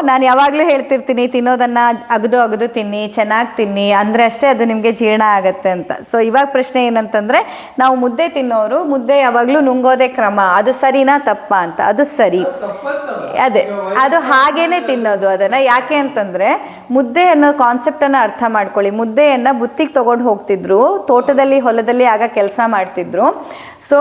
ನಾನು ಯಾವಾಗಲೂ ಹೇಳ್ತಿರ್ತೀನಿ, ತಿನ್ನೋದನ್ನ ಅಗದು ಅಗದು ತಿನ್ನಿ, ಚೆನ್ನಾಗಿ ತಿನ್ನಿ, ಅಂದರೆ ಅಷ್ಟೇ ಅದು ನಿಮಗೆ ಜೀರ್ಣ ಆಗತ್ತೆ ಅಂತ. ಸೊ ಇವಾಗ ಪ್ರಶ್ನೆ ಏನಂತಂದರೆ, ನಾವು ಮುದ್ದೆ ತಿನ್ನೋರು ಮುದ್ದೆ ಯಾವಾಗಲೂ ನುಂಗೋದೇ ಕ್ರಮ, ಅದು ಸರಿನಾ ತಪ್ಪಾ ಅಂತ? ಅದು ಸರಿ. ಅದೇ, ಅದು ಹಾಗೇನೆ ತಿನ್ನೋದು ಅದನ್ನು. ಯಾಕೆ ಅಂತಂದರೆ, ಮುದ್ದೆ ಅನ್ನೋ ಕಾನ್ಸೆಪ್ಟನ್ನು ಅರ್ಥ ಮಾಡ್ಕೊಳ್ಳಿ. ಮುದ್ದೆಯನ್ನು ಬುತ್ತಿಗೆ ತೊಗೊಂಡು ಹೋಗ್ತಿದ್ರು, ತೋಟದಲ್ಲಿ, ಹೊಲದಲ್ಲಿ ಆಗ ಕೆಲಸ ಮಾಡ್ತಿದ್ರು. ಸೊ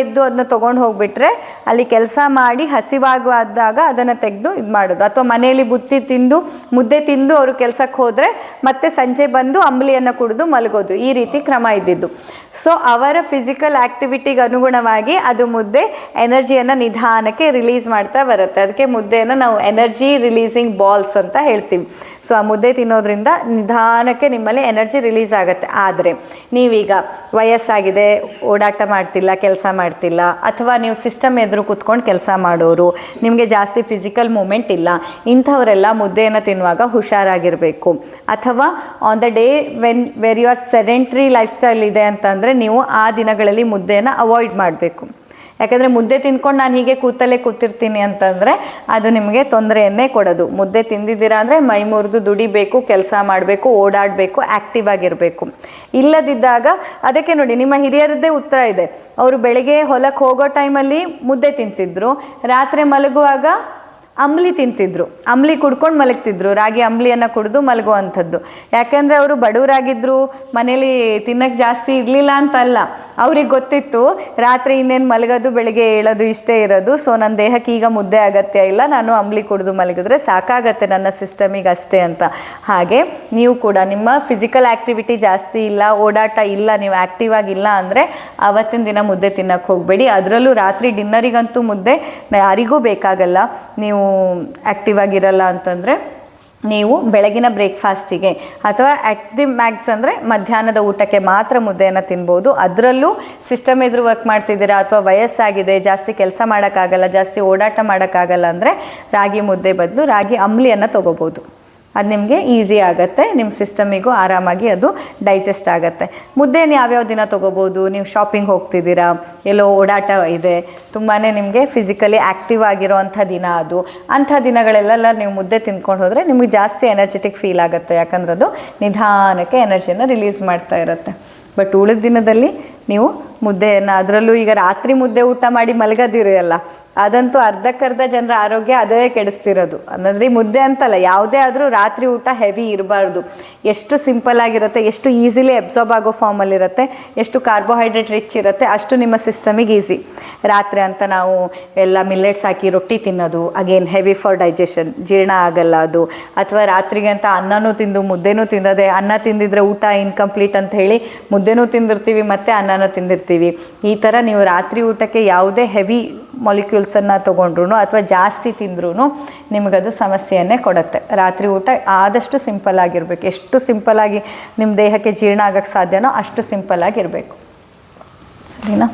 ಎದ್ದು ಅದನ್ನ ತೊಗೊಂಡು ಹೋಗ್ಬಿಟ್ರೆ ಅಲ್ಲಿ ಕೆಲಸ ಮಾಡಿ ಹಸಿವಾಗುವಾದಾಗ ಅದನ್ನು ತೆಗೆದು ಇದು ಮಾಡೋದು. ಅಥವಾ ಮನೆಯಲ್ಲಿ ಬುತ್ತಿ ತಿಂದು, ಮುದ್ದೆ ತಿಂದು ಅವರು ಕೆಲಸಕ್ಕೆ ಹೋದರೆ ಮತ್ತೆ ಸಂಜೆ ಬಂದು ಅಂಬಲಿಯನ್ನು ಕುಡಿದು ಮಲಗೋದು. ಈ ರೀತಿ ಕ್ರಮ ಇದ್ದಿದ್ದು. ಸೊ ಅವರ ಫಿಸಿಕಲ್ ಆ್ಯಕ್ಟಿವಿಟಿಗೆ ಅನುಗುಣವಾಗಿ ಅದು ಮುದ್ದೆ ಎನರ್ಜಿಯನ್ನು ನಿಧಾನಕ್ಕೆ ರಿಲೀಸ್ ಮಾಡ್ತಾ ಬರುತ್ತೆ. ಅದಕ್ಕೆ ಮುದ್ದೆಯನ್ನು ನಾವು ಎನರ್ಜಿ ರಿಲೀಸಿಂಗ್ ಬಾಲ್ಸ್ ಅಂತ ಹೇಳ್ತೀವಿ. ಸೊ ಆ ಮುದ್ದೆ ತಿನ್ನೋದ್ರಿಂದ ನಿಧಾನಕ್ಕೆ ನಿಮ್ಮಲ್ಲಿ ಎನರ್ಜಿ ರಿಲೀಸ್ ಆಗುತ್ತೆ. ಆದರೆ ನೀವೀಗ ವಯಸ್ಸಾಗಿದೆ, ಓಡಾಟ ಮಾಡ್ತಿಲ್ಲ, ಕೆಲಸ ಮಾಡ್ತಿಲ್ಲ, ಅಥವಾ ನೀವು ಸಿಸ್ಟಮ್ ಎದುರು ಕೂತ್ಕೊಂಡು ಕೆಲಸ ಮಾಡೋರು, ನಿಮಗೆ ಜಾಸ್ತಿ ಫಿಸಿಕಲ್ ಮೂಮೆಂಟ್ ಇಲ್ಲ, ಇಂಥವರೆಲ್ಲ ಮುದ್ದೆಯನ್ನು ತಿನ್ನುವಾಗ ಹುಷಾರಾಗಿರಬೇಕು. ಅಥವಾ on the day when were you are sedentary lifestyle ಇದೆ ಅಂತಂದರೆ ನೀವು ಆ ದಿನಗಳಲ್ಲಿ ಮುದ್ದೆಯನ್ನು ಅವಾಯ್ಡ್ ಮಾಡಬೇಕು. ಯಾಕಂದರೆ ಮುದ್ದೆ ತಿನ್ಕೊಂಡು ನಾನು ಹೀಗೆ ಕೂತಲ್ಲೇ ಕೂತಿರ್ತೀನಿ ಅಂತಂದರೆ ಅದು ನಿಮಗೆ ತೊಂದರೆಯನ್ನೇ ಕೊಡೋದು. ಮುದ್ದೆ ತಿಂದಿದ್ದೀರಾ ಅಂದರೆ ಮೈ ಮುರಿದು ದುಡಿಬೇಕು, ಕೆಲಸ ಮಾಡಬೇಕು, ಓಡಾಡಬೇಕು ಆ್ಯಕ್ಟಿವ್ ಆಗಿರಬೇಕು. ಇಲ್ಲದಿದ್ದಾಗ ಅದಕ್ಕೆ ನೋಡಿ, ನಿಮ್ಮ ಹಿರಿಯರದ್ದೇ ಉತ್ತರ ಇದೆ. ಅವರು ಬೆಳಗ್ಗೆ ಹೊಲಕ್ಕೆ ಹೋಗೋ ಟೈಮಲ್ಲಿ ಮುದ್ದೆ ತಿಂತಿದ್ರು, ರಾತ್ರಿ ಮಲಗುವಾಗ ಅಂಬ್ಲಿ ತಿಂತಿದ್ರು. ಅಂಬ್ಲಿ ಕುಡ್ಕೊಂಡು ಮಲಗ್ತಿದ್ರು. ರಾಗಿ ಅಂಬ್ಲಿಯನ್ನು ಕುಡಿದು ಮಲಗುವಂಥದ್ದು. ಯಾಕೆಂದರೆ ಅವರು ಬಡವರಾಗಿದ್ದರು ಮನೇಲಿ ತಿನ್ನಕ್ಕೆ ಜಾಸ್ತಿ ಇರಲಿಲ್ಲ ಅಂತಲ್ಲ. ಅವ್ರಿಗೆ ಗೊತ್ತಿತ್ತು, ರಾತ್ರಿ ಇನ್ನೇನು ಮಲಗೋದು, ಬೆಳಿಗ್ಗೆ ಏಳೋದು ಇಷ್ಟೇ ಇರೋದು. ಸೊ ನನ್ನ ದೇಹಕ್ಕೆ ಈಗ ಮುದ್ದೆ ಅಗತ್ಯ ಇಲ್ಲ. ನಾನು ಅಂಬ್ಲಿ ಕುಡಿದು ಮಲಗಿದ್ರೆ ಸಾಕಾಗತ್ತೆ ನನ್ನ ಸಿಸ್ಟಮಿಗೆ ಅಷ್ಟೇ ಅಂತ. ಹಾಗೆ, ನೀವು ಕೂಡ ನಿಮ್ಮ ಫಿಸಿಕಲ್ ಆ್ಯಕ್ಟಿವಿಟಿ ಜಾಸ್ತಿ ಇಲ್ಲ, ಓಡಾಟ ಇಲ್ಲ, ನೀವು ಆ್ಯಕ್ಟಿವ್ ಆಗಿಲ್ಲ ಅಂದರೆ ಆವತ್ತಿನ ದಿನ ಮುದ್ದೆ ತಿನ್ನಕ್ಕೆ ಹೋಗಬೇಡಿ. ಅದರಲ್ಲೂ ರಾತ್ರಿ ಡಿನ್ನರಿಗಂತೂ ಮುದ್ದೆ ಯಾರಿಗೂ ಬೇಕಾಗಲ್ಲ. ನೀವು ಆ್ಯಕ್ಟಿವ್ ಆಗಿರಲ್ಲ ಅಂತಂದರೆ ನೀವು ಬೆಳಗಿನ ಬ್ರೇಕ್ಫಾಸ್ಟಿಗೆ ಅಥವಾ ಅಟ್ ದಿ ಮ್ಯಾಕ್ಸ್ ಅಂದರೆ ಮಧ್ಯಾಹ್ನದ ಊಟಕ್ಕೆ ಮಾತ್ರ ಮುದ್ದೆಯನ್ನು ತಿನ್ಬೋದು. ಅದರಲ್ಲೂ ಸಿಸ್ಟಮ್ ಎದುರು ವರ್ಕ್ ಮಾಡ್ತಿದ್ದೀರಾ ಅಥವಾ ವಯಸ್ಸಾಗಿದೆ, ಜಾಸ್ತಿ ಕೆಲಸ ಮಾಡೋಕ್ಕಾಗಲ್ಲ, ಜಾಸ್ತಿ ಓಡಾಟ ಮಾಡೋಕ್ಕಾಗಲ್ಲ ಅಂದರೆ ರಾಗಿ ಮುದ್ದೆ ಬದಲು ರಾಗಿ ಅಂಬ್ಲಿಯನ್ನು ತೊಗೋಬೋದು. ಅದು ನಿಮಗೆ ಈಸಿ ಆಗುತ್ತೆ ನಿಮ್ಮ ಸಿಸ್ಟಮಿಗೂ ಆರಾಮಾಗಿ ಅದು ಡೈಜೆಸ್ಟ್ ಆಗುತ್ತೆ. ಮುದ್ದೆನ ಯಾವ್ಯಾವ ದಿನ ತೊಗೋಬೋದು, ನೀವು ಶಾಪಿಂಗ್ ಹೋಗ್ತಿದ್ದೀರಾ, ಎಲ್ಲೋ ಓಡಾಟ ಇದೆ ತುಂಬಾ ನಿಮಗೆ ಫಿಸಿಕಲಿ ಆ್ಯಕ್ಟಿವ್ ಆಗಿರೋವಂಥ ದಿನ ಅದು. ಅಂಥ ದಿನಗಳೆಲ್ಲ ನೀವು ಮುದ್ದೆ ತಿಂದ್ಕೊಂಡು ಹೋದರೆ ನಿಮಗೆ ಜಾಸ್ತಿ ಎನರ್ಜೆಟಿಕ್ ಫೀಲ್ ಆಗುತ್ತೆ, ಯಾಕಂದ್ರೆ ಅದು ನಿಧಾನಕ್ಕೆ ಎನರ್ಜಿನ ರಿಲೀಸ್ ಮಾಡ್ತಾ ಇರುತ್ತೆ. ಬಟ್ ಉಳಿದ ದಿನದಲ್ಲಿ ನೀವು ಮುದ್ದೆಯನ್ನು, ಅದರಲ್ಲೂ ಈಗ ರಾತ್ರಿ ಮುದ್ದೆ ಊಟ ಮಾಡಿ ಮಲಗೋದಿರಲ್ಲ ಅದಂತೂ ಅರ್ಧಕ್ಕರ್ಧ ಜನರ ಆರೋಗ್ಯ ಅದೇ ಕೆಡಿಸ್ತಿರೋದು. ಅಂದರೆ ಮುದ್ದೆ ಅಂತಲ್ಲ, ಯಾವುದೇ ಆದರೂ ರಾತ್ರಿ ಊಟ ಹೆವಿ ಇರಬಾರ್ದು. ಎಷ್ಟು ಸಿಂಪಲ್ ಆಗಿರುತ್ತೆ, ಎಷ್ಟು ಈಸಿಲಿ ಅಬ್ಸಾರ್ಬ್ ಆಗೋ ಫಾರ್ಮಲ್ಲಿರುತ್ತೆ ಎಷ್ಟು ಕಾರ್ಬೋಹೈಡ್ರೇಟ್ ರಿಚ್ ಇರುತ್ತೆ, ಅಷ್ಟು ನಿಮ್ಮ ಸಿಸ್ಟಮಿಗೆ ಈಸಿ. ರಾತ್ರಿ ಅಂತ ನಾವು ಎಲ್ಲ ಮಿಲ್ಲೆಟ್ಸ್ ಹಾಕಿ ರೊಟ್ಟಿ ತಿನ್ನೋದು, ಅಗೇನ್ ಹೆವಿ ಫಾರ್ ಡೈಜೆಷನ್, ಜೀರ್ಣ ಆಗಲ್ಲ ಅದು. ಅಥವಾ ರಾತ್ರಿಗೆ ಅಂತ ಅನ್ನನೂ ತಿಂದು ಮುದ್ದೆನೂ ತಿನ್ನೋದೆ, ಅನ್ನ ತಿಂದಿದ್ರೆ ಊಟ ಇನ್ಕಂಪ್ಲೀಟ್ ಅಂತ ಹೇಳಿ ಮುದ್ದೆನೂ ತಿಂದಿರ್ತೀವಿ, ಮತ್ತು ಅನ್ನನೂ ತಿಂದಿರ್ತೀವಿ. ಈ ಥರ ನೀವು ರಾತ್ರಿ ಊಟಕ್ಕೆ ಯಾವುದೇ ಹೆವಿ ಮೊಲಿಕ್ಯೂಲ್ಸನ್ನು ತೊಗೊಂಡ್ರು ಅಥವಾ ಜಾಸ್ತಿ ತಿಂದ್ರೂ ನಿಮಗದು ಸಮಸ್ಯೆಯನ್ನೇ ಕೊಡುತ್ತೆ. ರಾತ್ರಿ ಊಟ ಆದಷ್ಟು ಸಿಂಪಲ್ ಆಗಿರಬೇಕು. ಎಷ್ಟು ಸಿಂಪಲ್ಲಾಗಿ ನಿಮ್ಮ ದೇಹಕ್ಕೆ ಜೀರ್ಣ ಆಗೋಕ್ಕೆ ಸಾಧ್ಯನೋ ಅಷ್ಟು ಸಿಂಪಲ್ ಆಗಿರಬೇಕು. ಸರಿನಾ?